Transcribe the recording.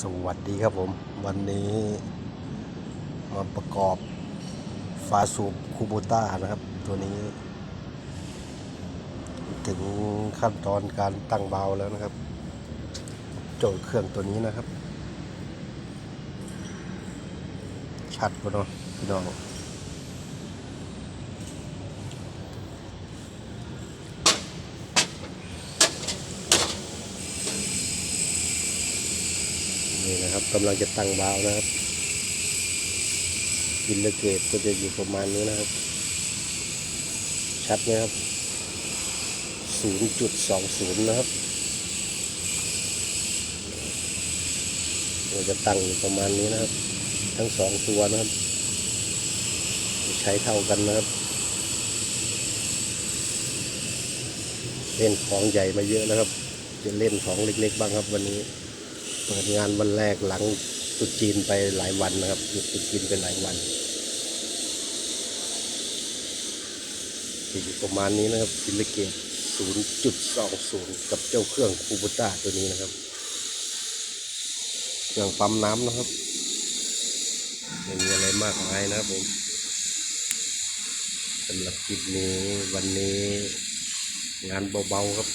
สวัสดีครับผม วันนี้มาประกอบฟาสูบคูโบต้านะครับ ตัวนี้ ถึงขั้นตอนการตั้งเบาแล้วนะครับโจทย์เครื่องตัวนี้นะครับ ชัดปะเนาะพี่น้อง นี่นะครับกำลังจะตั้งบาวนะครับอินเลเกตก็จะอยู่ประมาณนี้นะครับ ชัดไหมครับ 0.20 นะครับเราจะตั้งอยู่ประมาณนี้นะครับ ทั้งสองตัวนะครับ ใช้เท่ากันนะครับเล่นของใหญ่มาเยอะแล้วครับ จะเล่นของเล็กๆบ้างครับวันนี้ ปิดงานวันแรกหลังตรุษจีนไปหลายวันนะครับหยุดตรุษจีนไปหลายวันอยู่ประมาณนี้นะครับฟิลิเกต0.20 กับเจ้าเครื่องคูบูต้าตัวนี้นะครับเครื่องปั๊มน้ำนะครับไม่มีอะไรมากมายนะครับผมสำหรับคลิปนี้วันนี้งานเบาๆครับ